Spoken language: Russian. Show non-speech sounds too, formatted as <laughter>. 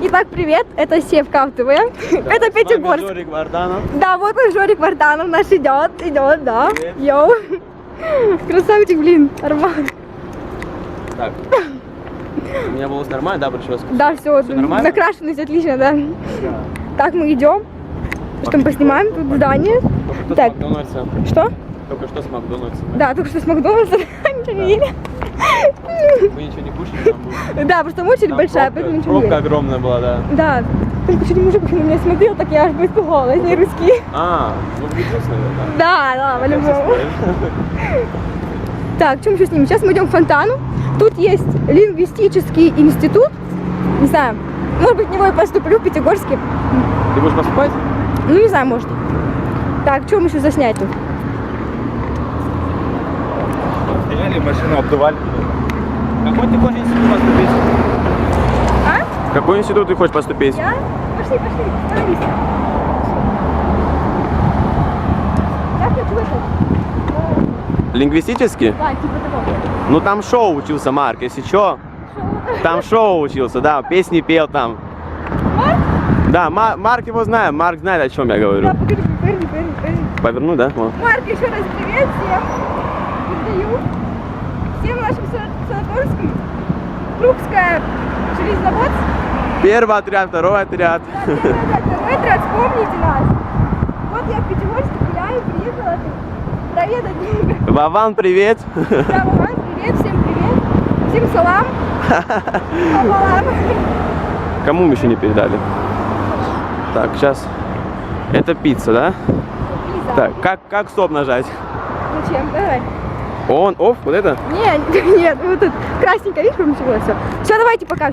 Итак, привет, это Севка ТВ. Это Пятигорск. Жорик Варданов. Да, вот он, Жорик Варданов наш идет, идет, да. Привет. Йоу. Красавчик, блин, Арман. Так. У меня волос нормально, да, прическа? Да, все, Всё нормально? накрашенность отлично, да. Так, мы идем. Что мы поснимаем тут здание? Только что Так. с Макдональдса. Что? Только что с Макдональдса. Да, только что с Макдональдса. <laughs> Ничего не ели. Вы ничего не кушали? Да, просто очередь Там большая, поэтому ничего не Пробка огромная была, да. Да, только что мужик на меня смотрел, так я аж бы испугалась, не русский. А, ну наверное, Да, да, да. по-любому. Так, что мы еще снимем? Сейчас мы идем к фонтану. Тут есть лингвистический институт. Не знаю, может быть, в него я поступлю в Пятигорске. Ты будешь поступать? Ну, не знаю, может. Так, что мы еще заснять тут? Стреляли, машину обдували. Какой ты хочешь институт поступить? А? В какой институт ты хочешь поступить? Я? Пошли, пошли, становись. Я хочу. Лингвистический? Да, типа того. Ну там шоу учился Марк, если чё. Там шоу учился, да, песни пел там. Да, Ма- Марк его знает, Марк знает, о чем я Да, говорю. погоди, погоди, погоди. Поверну, да? Вот. Марк, еще раз привет всем. Передаю всем нашим са- санаторским. Крупская железновод. Первый отряд, второй отряд. Да, первый отряд, второй отряд, вспомните нас. Вот я в Пятигорске гуляю, приехала тут проведать. Вован, привет. Да, Вован, привет, всем привет. Всем. Салам. <laughs> Кому мы еще не передали? Так, сейчас. Это пицца, да? Лиза, Так, как, как стоп нажать? Зачем? Давай. Он, оф, вот это? Нет, <laughs> нет, вот тут красненько, видишь, включилось все. Все, давайте пока.